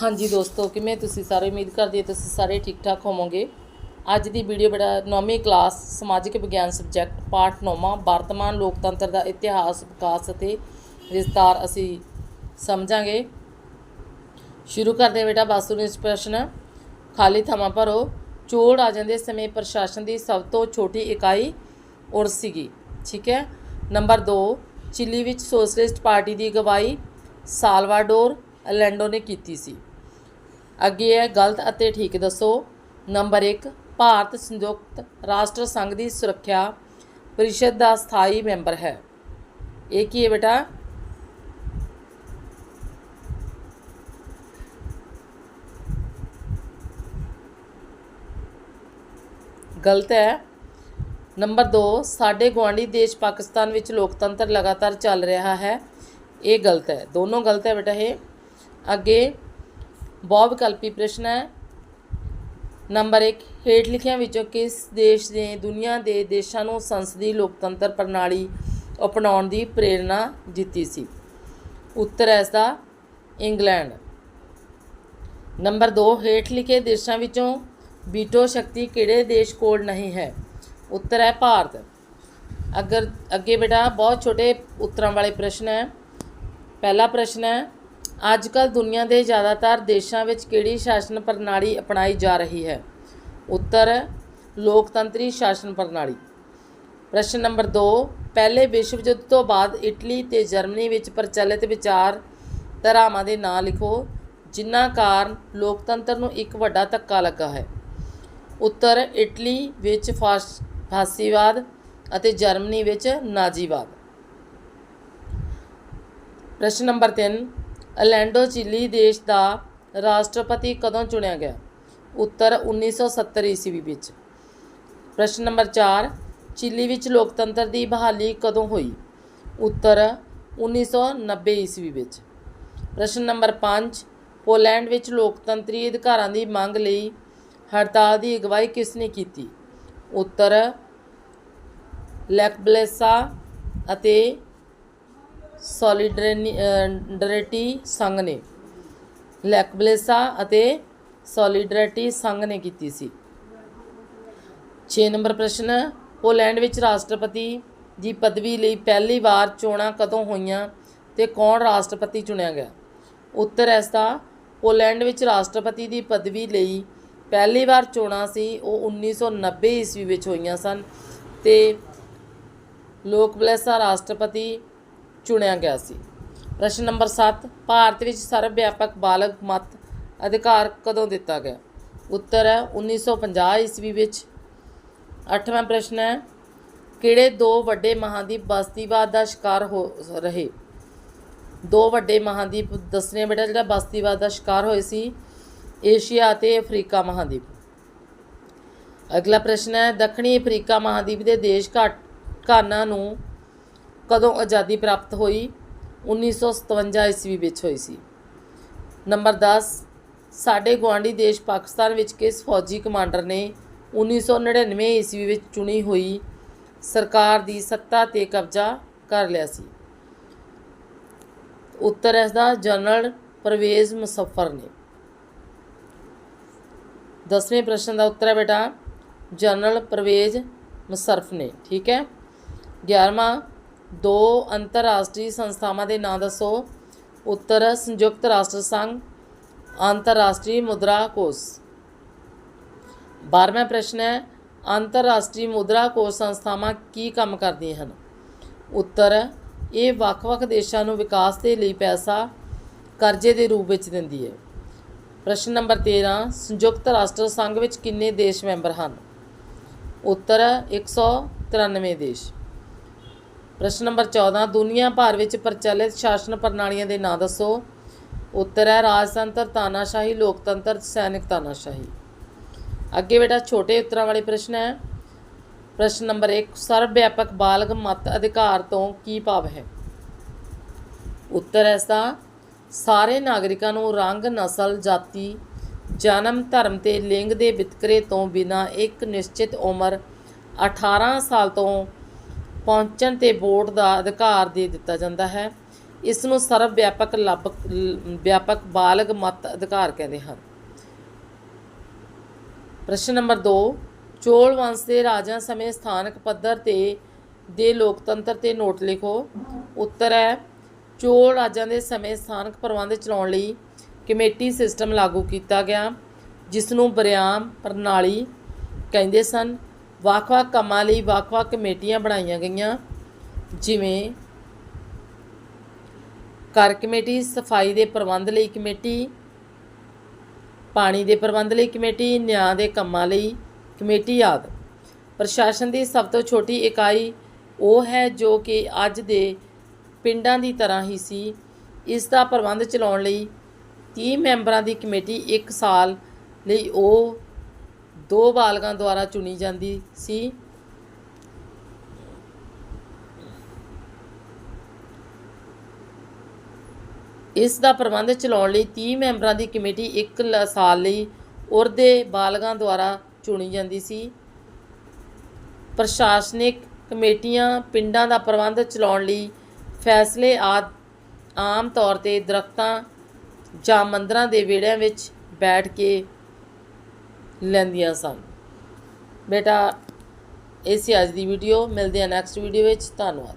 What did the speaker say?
ਹਾਂਜੀ ਦੋਸਤੋ, ਕਿਵੇਂ ਤੁਸੀਂ ਸਾਰੇ? ਉਮੀਦ ਕਰਦੀ ਹਾਂ ਤੁਸੀਂ ਸਾਰੇ ਠੀਕ ਠਾਕ ਹੋਵੋਗੇ। ਅੱਜ ਦੀ ਵੀਡੀਓ ਬੜਾ ਨੌਵੀਂ ਕਲਾਸ ਸਮਾਜਿਕ ਵਿਗਿਆਨ ਸਬਜੈਕਟ ਪਾਠ ਨੌਵਾਂ, ਵਰਤਮਾਨ ਲੋਕਤੰਤਰ ਦਾ ਇਤਿਹਾਸ, ਵਿਕਾਸ ਅਤੇ ਵਿਸਤਾਰ ਅਸੀਂ ਸਮਝਾਂਗੇ। ਸ਼ੁਰੂ ਕਰਦੇ ਬੇਟਾ ਬਾਸੂ ਨਿਸ਼ ਪ੍ਰਸ਼ਨ। ਖਾਲੀ ਥਾਵਾਂ ਭਰੋ। ਚੋੜ ਆ ਜਾਂਦੇ ਸਮੇਂ ਪ੍ਰਸ਼ਾਸਨ ਦੀ ਸਭ ਤੋਂ ਛੋਟੀ ਇਕਾਈ ਉਰਸ ਸੀਗੀ, ਠੀਕ ਹੈ? ਨੰਬਰ 2 ਚਿਲੀ ਵਿੱਚ ਸੋਸ਼ਲਿਸਟ ਪਾਰਟੀ ਦੀ ਅਗਵਾਈ ਸਾਲਵਾਡੋਰ ਅਲੈਂਡੋ ਨੇ ਕੀਤੀ ਸੀ। ਅੱਗੇ ਹੈ ਗਲਤ ਅਤੇ ਠੀਕ ਦੱਸੋ। ਨੰਬਰ 1 ਭਾਰਤ ਸੰਯੁਕਤ ਰਾਸ਼ਟਰ ਸੰਘ ਦੀ ਸੁਰੱਖਿਆ ਪਰਿਸ਼ਦ ਦਾ ਸਥਾਈ ਮੈਂਬਰ ਹੈ। ਇਹ ਕੀ ਹੈ ਬੇਟਾ? ਗਲਤ ਹੈ। ਨੰਬਰ 2 ਸਾਡੇ ਗੁਆਂਢੀ ਦੇਸ਼ ਪਾਕਿਸਤਾਨ ਵਿੱਚ ਲੋਕਤੰਤਰ ਲਗਾਤਾਰ ਚੱਲ ਰਿਹਾ ਹੈ। ਇਹ ਗਲਤ ਹੈ। ਦੋਨੋਂ ਗਲਤ ਹੈ ਬੇਟਾ ਇਹ। ਅੱਗੇ ਬਹੁ ਵਿਕਲਪੀ ਪ੍ਰਸ਼ਨ ਹੈ। ਨੰਬਰ 1 ਹੇਠ ਲਿਖਿਆਂ ਵਿੱਚੋਂ ਕਿਸ ਦੇਸ਼ ਨੇ ਦੁਨੀਆ ਦੇ ਦੇਸ਼ਾਂ ਨੂੰ ਸੰਸਦੀ ਲੋਕਤੰਤਰ ਪ੍ਰਣਾਲੀ ਅਪਣਾਉਣ ਦੀ ਪ੍ਰੇਰਣਾ ਦਿੱਤੀ ਸੀ? ਉੱਤਰ ਹੈ ਇਸ ਦਾ ਇੰਗਲੈਂਡ। ਨੰਬਰ 2 ਹੇਠ ਲਿਖੇ ਦੇਸ਼ਾਂ ਵਿੱਚੋਂ ਬੀਟੋ ਸ਼ਕਤੀ ਕਿਹੜੇ ਦੇਸ਼ ਕੋਲ ਨਹੀਂ ਹੈ? ਉੱਤਰ ਹੈ ਭਾਰਤ। ਅਗਰ ਅੱਗੇ ਬੇਟਾ, ਬਹੁਤ ਛੋਟੇ ਉੱਤਰਾਂ ਵਾਲੇ ਪ੍ਰਸ਼ਨ ਹੈ। ਪਹਿਲਾ ਪ੍ਰਸ਼ਨ ਹੈ ਅੱਜ ਕੱਲ ਦੁਨੀਆ ਦੇ ਜ਼ਿਆਦਾਤਰ ਦੇਸ਼ਾਂ ਵਿੱਚ ਕਿਹੜੀ ਸ਼ਾਸਨ ਪ੍ਰਣਾਲੀ ਅਪਣਾਈ ਜਾ ਰਹੀ ਹੈ? ਉੱਤਰ, ਲੋਕਤੰਤਰੀ ਸ਼ਾਸਨ ਪ੍ਰਣਾਲੀ। ਪ੍ਰਸ਼ਨ ਨੰਬਰ 2 ਪਹਿਲੇ ਵਿਸ਼ਵ ਯੁੱਧ ਤੋਂ ਬਾਅਦ ਇਟਲੀ ਤੇ ਜਰਮਨੀ ਵਿੱਚ ਪ੍ਰਚਲਿਤ ਵਿਚਾਰ ਧਾਰਾਵਾਂ ਦੇ ਨਾਂ ਲਿਖੋ, ਜਿਨ੍ਹਾਂ ਕਾਰਨ ਲੋਕਤੰਤਰ ਨੂੰ ਇੱਕ ਵੱਡਾ ਧੱਕਾ ਲੱਗਾ ਹੈ। ਉੱਤਰ, ਇਟਲੀ ਵਿੱਚ ਫਾਸ, ਫਾਸੀਵਾਦ ਅਤੇ ਜਰਮਨੀ ਵਿੱਚ ਨਾਜ਼ੀਵਾਦ। ਪ੍ਰਸ਼ਨ ਨੰਬਰ 3 ਅਲੈਂਡੋ ਚਿਲੀ ਦੇਸ਼ ਦਾ ਰਾਸ਼ਟਰਪਤੀ ਕਦੋਂ ਚੁਣਿਆ ਗਿਆ? ਉੱਤਰ 1970 ਈਸਵੀ ਵਿੱਚ। ਪ੍ਰਸ਼ਨ ਨੰਬਰ 4 ਚਿਲੀ ਵਿੱਚ ਲੋਕਤੰਤਰ ਦੀ ਬਹਾਲੀ ਕਦੋਂ ਹੋਈ? ਉੱਤਰ 1990 ਈਸਵੀ ਵਿੱਚ। ਪ੍ਰਸ਼ਨ ਨੰਬਰ 5 ਪੋਲੈਂਡ ਵਿੱਚ ਲੋਕਤੰਤਰੀ ਅਧਿਕਾਰਾਂ ਦੀ ਮੰਗ ਲਈ ਹੜਤਾਲ ਦੀ ਅਗਵਾਈ ਕਿਸ ਨੇ ਕੀਤੀ? ਉੱਤਰ ਲੈਕਬਲੇਸਾ ਅਤੇ ਸੋਲੀਡਰਿਟੀ ਸੰਘ ਨੇ। ਲੈਕਬਲੇਸਾ ਅਤੇ ਸੋਲੀਡਰਿਟੀ ਸੰਘ ਨੇ ਕੀਤੀ ਸੀ। 6 ਨੰਬਰ ਪ੍ਰਸ਼ਨ, ਪੋਲੈਂਡ ਵਿੱਚ ਰਾਸ਼ਟਰਪਤੀ ਦੀ ਪਦਵੀ ਲਈ ਪਹਿਲੀ ਵਾਰ ਚੋਣਾਂ ਕਦੋਂ ਹੋਈਆਂ ਤੇ ਕੌਣ ਰਾਸ਼ਟਰਪਤੀ ਚੁਣਿਆ ਗਿਆ? ਉੱਤਰ ਹੈ ਇਸ ਦਾ ਪੋਲੈਂਡ ਵਿੱਚ ਰਾਸ਼ਟਰਪਤੀ ਦੀ ਪਦਵੀ ਲਈ ਪਹਿਲੀ ਵਾਰ ਚੋਣਾਂ ਸੀ, ਉਹ 1990 ਈਸਵੀ ਵਿੱਚ ਹੋਈਆਂ ਸਨ ਤੇ ਲੋਕਬਲੇਸਾ ਰਾਸ਼ਟਰਪਤੀ ਚੁਣਿਆ ਗਿਆ ਸੀ। ਪ੍ਰਸ਼ਨ ਨੰਬਰ 7 ਭਾਰਤ ਵਿੱਚ ਸਰਵ ਵਿਆਪਕ ਬਾਲਗ ਮਤ ਅਧਿਕਾਰ ਕਦੋਂ ਦਿੱਤਾ ਗਿਆ? ਉੱਤਰ ਹੈ 1950 ਈਸਵੀ ਵਿੱਚ। ਅੱਠਵਾਂ ਪ੍ਰਸ਼ਨ ਹੈ, ਕਿਹੜੇ ਦੋ ਵੱਡੇ ਮਹਾਦੀਪ ਬਸਤੀਵਾਦ ਦਾ ਸ਼ਿਕਾਰ ਹੋ ਰਹੇ? ਦੋ ਵੱਡੇ ਮਹਾਦੀਪ ਦੱਸਣੇ ਬੇਟਾ, ਜਿਹੜਾ ਬਸਤੀਵਾਦ ਦਾ ਸ਼ਿਕਾਰ ਹੋਏ ਸੀ, ਏਸ਼ੀਆ ਅਤੇ ਅਫਰੀਕਾ ਮਹਾਦੀਪ। ਅਗਲਾ ਪ੍ਰਸ਼ਨ ਹੈ, ਦੱਖਣੀ ਅਫਰੀਕਾ ਮਹਾਦੀਪ ਦੇ ਦੇਸ਼ ਘਾਟ ਘਾਨਾ ਨੂੰ ਕਦੋਂ ਆਜ਼ਾਦੀ ਪ੍ਰਾਪਤ ਹੋਈ? 1957 ਈਸਵੀ ਵਿੱਚ ਹੋਈ ਸੀ। ਨੰਬਰ 10 ਸਾਡੇ ਗੁਆਂਢੀ ਦੇਸ਼ ਪਾਕਿਸਤਾਨ ਵਿੱਚ ਕਿਸ ਫੌਜੀ ਕਮਾਂਡਰ ਨੇ 1999 ਈਸਵੀ ਵਿੱਚ ਚੁਣੀ ਹੋਈ ਸਰਕਾਰ ਦੀ ਸੱਤਾ ਤੇ ਕਬਜ਼ਾ ਕਰ ਲਿਆ ਸੀ? ਉੱਤਰ ਇਸ ਦਾ ਜਨਰਲ ਪਰਵੇਜ਼ ਮੁਸੱਫਰ ਨੇ। ਦਸਵੇਂ ਪ੍ਰਸ਼ਨ ਦਾ ਉੱਤਰ ਹੈ ਬੇਟਾ, ਜਨਰਲ ਪਰਵੇਜ਼ ਮੁਸ਼ਰਫ ਨੇ, ਠੀਕ ਹੈ? 11ਵਾਂ ਦੋ ਅੰਤਰਰਾਸ਼ਟਰੀ ਸੰਸਥਾਵਾਂ ਦੇ ਨਾਂ ਦੱਸੋ। ਉੱਤਰ ਸੰਯੁਕਤ ਰਾਸ਼ਟਰ ਸੰਘ, ਅੰਤਰਰਾਸ਼ਟਰੀ ਮੁਦਰਾ ਕੋਸ਼। 12ਵਾਂ ਪ੍ਰਸ਼ਨ ਹੈ, ਅੰਤਰਰਾਸ਼ਟਰੀ ਮੁਦਰਾ ਕੋਸ਼ ਸੰਸਥਾਵਾਂ ਕੀ ਕੰਮ ਕਰਦੀਆਂ ਹਨ? ਉੱਤਰ, ਇਹ ਵੱਖ-ਵੱਖ ਦੇਸ਼ਾਂ ਨੂੰ ਵਿਕਾਸ ਦੇ ਲਈ ਪੈਸਾ ਕਰਜ਼ੇ ਦੇ ਰੂਪ ਵਿੱਚ ਦਿੰਦੀ ਹੈ। ਪ੍ਰਸ਼ਨ ਨੰਬਰ 13 ਸੰਯੁਕਤ ਰਾਸ਼ਟਰ ਸੰਘ ਵਿੱਚ ਕਿੰਨੇ ਦੇਸ਼ ਮੈਂਬਰ ਹਨ? ਉੱਤਰ 193 ਦੇਸ਼। ਪ੍ਰਸ਼ਨ ਨੰਬਰ 14 ਦੁਨੀਆ ਭਰ ਵਿੱਚ ਪ੍ਰਚਲਿਤ ਸ਼ਾਸਨ ਪ੍ਰਣਾਲੀਆਂ ਦੇ ਨਾਂ ਦੱਸੋ। ਉੱਤਰ ਹੈ, ਰਾਜਤੰਤਰ, ਤਾਨਾਸ਼ਾਹੀ, ਲੋਕਤੰਤਰ, ਸੈਨਿਕ ਤਾਨਾਸ਼ਾਹੀ। ਅੱਗੇ ਬੇਟਾ, ਛੋਟੇ ਉੱਤਰਾਂ ਵਾਲੇ ਪ੍ਰਸ਼ਨ ਹੈ। ਪ੍ਰਸ਼ਨ ਨੰਬਰ 1 ਸਰਵ ਵਿਆਪਕ ਬਾਲਗ ਮਤ ਅਧਿਕਾਰ ਤੋਂ ਕੀ ਭਾਵ ਹੈ? ਉੱਤਰ ਹੈ ਇਸ ਦਾ, ਸਾਰੇ ਨਾਗਰਿਕਾਂ ਨੂੰ ਰੰਗ, ਨਸਲ, ਜਾਤੀ, ਜਨਮ, ਧਰਮ ਤੇ ਲਿੰਗ ਦੇ ਵਿਤਕਰੇ ਤੋਂ ਬਿਨਾਂ ਇੱਕ ਨਿਸ਼ਚਿਤ ਉਮਰ 18 ਸਾਲ ਤੋਂ ਪਹੁੰਚਣ ਤੇ ਵੋਟ ਦਾ ਅਧਿਕਾਰ ਦੇ ਦਿੱਤਾ ਜਾਂਦਾ ਹੈ। ਇਸ ਨੂੰ ਸਰਵ ਵਿਆਪਕ ਲੱਭ, ਵਿਆਪਕ ਬਾਲਗ ਮਤ ਅਧਿਕਾਰ ਕਹਿੰਦੇ ਹਨ। ਪ੍ਰਸ਼ਨ ਨੰਬਰ 2 ਚੋਲ ਵੰਸ਼ ਦੇ ਰਾਜਾਂ ਸਮੇਂ ਸਥਾਨਕ ਪੱਧਰ ਤੇ ਦੇ ਲੋਕਤੰਤਰ ਤੇ ਨੋਟ ਲਿਖੋ। ਉੱਤਰ ਹੈ, ਚੋਲ ਰਾਜਾਂ ਦੇ ਸਮੇਂ ਸਥਾਨਕ ਪ੍ਰਬੰਧ ਚਲਾਉਣ ਲਈ ਕਮੇਟੀ ਸਿਸਟਮ ਲਾਗੂ ਕੀਤਾ ਗਿਆ ਜਿਸ ਨੂੰ ਬਰਿਆਮ ਪ੍ਰਣਾਲੀ ਕਹਿੰਦੇ ਸਨ। ਵੱਖ-ਵੱਖ ਕੰਮਾਂ ਲਈ ਵੱਖ-ਵੱਖ ਕਮੇਟੀਆਂ ਬਣਾਈਆਂ ਗਈਆਂ। ਜਿਵੇਂ ਕਰ ਕਮੇਟੀ, ਸਫ਼ਾਈ ਦੇ ਪ੍ਰਬੰਧ ਲਈ ਕਮੇਟੀ, ਪਾਣੀ ਦੇ ਪ੍ਰਬੰਧ ਲਈ ਕਮੇਟੀ, ਨਿਆਂ ਦੇ ਕੰਮਾਂ ਲਈ ਕਮੇਟੀ ਆਦਿ। ਪ੍ਰਸ਼ਾਸਨ ਦੀ ਸਭ ਤੋਂ ਛੋਟੀ ਇਕਾਈ ਉਹ ਹੈ ਜੋ ਕਿ ਅੱਜ ਦੇ ਪਿੰਡਾਂ ਦੀ ਤਰ੍ਹਾਂ ਹੀ ਸੀ। ਇਸ ਦਾ ਪ੍ਰਬੰਧ ਚਲਾਉਣ ਲਈ 30 ਮੈਂਬਰਾਂ ਦੀ ਕਮੇਟੀ 1 ਸਾਲ ਲਈ ਉਹ ਦੋ ਬਾਲਗਾਂ ਦੁਆਰਾ ਚੁਣੀ ਜਾਂਦੀ ਸੀ। ਇਸ ਦਾ ਪ੍ਰਬੰਧ ਚਲਾਉਣ ਲਈ 30 ਮੈਂਬਰਾਂ ਦੀ ਕਮੇਟੀ 1 ਸਾਲ ਲਈ ਉਰਦੇ ਬਾਲਗਾਂ ਦੁਆਰਾ ਚੁਣੀ ਜਾਂਦੀ ਸੀ। ਪ੍ਰਸ਼ਾਸਨਿਕ ਕਮੇਟੀਆਂ ਪਿੰਡਾਂ ਦਾ ਪ੍ਰਬੰਧ ਚਲਾਉਣ ਲਈ ਫੈਸਲੇ ਆਦ, ਆਮ ਤੌਰ ਤੇ ਦਰਖਤਾਂ ਜਾਂ ਮੰਦਰਾਂ ਦੇ ਵਿਹੜਿਆਂ ਵਿੱਚ ਬੈਠ ਕੇ ਲੈਂਦੀਆਂ ਸਨ। ਬੇਟਾ ਇਹ ਸੀ ਅੱਜ ਦੀ ਵੀਡੀਓ ਮਿਲਦੇ ਹਾਂ ਨੈਕਸਟ ਵੀਡੀਓ ਵਿੱਚ। ਧੰਨਵਾਦ।